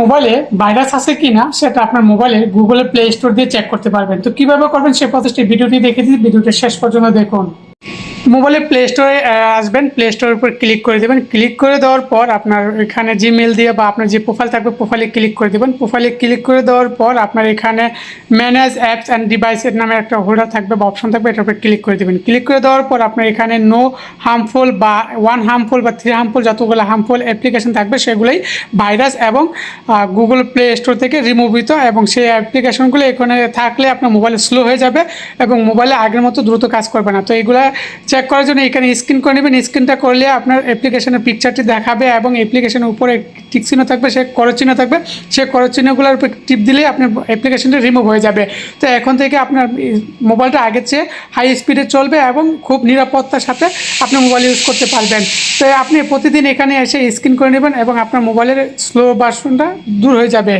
মোবাইলে ভাইরাস আছে কিনা সেটা আপনার মোবাইলে গুগলে প্লে স্টোর দিয়ে চেক করতে পারবেন। তো কীভাবে করবেন সে প্রসেসটি ভিডিওটি দেখে দিন ভিডিওটি শেষ পর্যন্ত দেখুন। মোবাইলে প্লে স্টোরে আসবেন প্লে স্টোরের উপর ক্লিক করে দেবেন। ক্লিক করে দেওয়ার পর আপনার এখানে জিমেল দিয়ে বা আপনার যে প্রোফাইল থাকবে প্রোফাইলে ক্লিক করে দেবেন। প্রোফাইলে ক্লিক করে দেওয়ার পর আপনার এখানে ম্যানেজ অ্যাপস অ্যান্ড ডিভাইসের নামে একটা হোল্ডার থাকবে বা অপশন থাকবে, এটার উপর ক্লিক করে দেবেন। ক্লিক করে দেওয়ার পর আপনার এখানে নো হার্মফুল বা ওয়ান হার্মফুল বা থ্রি হার্মফুল যতগুলো হার্মফুল অ্যাপ্লিকেশন থাকবে, সেগুলোই ভাইরাস এবং গুগল প্লে স্টোর থেকে রিমুভিত এবং সেই অ্যাপ্লিকেশনগুলো এখানে থাকলে আপনার মোবাইল স্লো হয়ে যাবে এবং মোবাইলে আগের মতো দ্রুত কাজ করবে না। তো এইগুলা চেক করার জন্য এখানে স্ক্রিন করে নেবেন। স্ক্রিনটা করলে আপনার অ্যাপ্লিকেশনের পিকচারটি দেখাবে এবং অ্যাপ্লিকেশনের উপরে টিক চিহ্ন থাকবে, সে করো চিহ্ন থাকবে। সে করো চিহ্নগুলোর উপর টিপ দিলেই আপনার অ্যাপ্লিকেশনটা রিমুভ হয়ে যাবে। তো এখন থেকে আপনার মোবাইলটা আগের চেয়ে হাই স্পিডে চলবে এবং খুব নিরাপত্তার সাথে আপনি মোবাইল ইউজ করতে পারবেন। তো আপনি প্রতিদিন এখানে এসে স্ক্রিন করে নেবেন এবং আপনার মোবাইলের স্লো ভার্সনটা দূর হয়ে যাবে।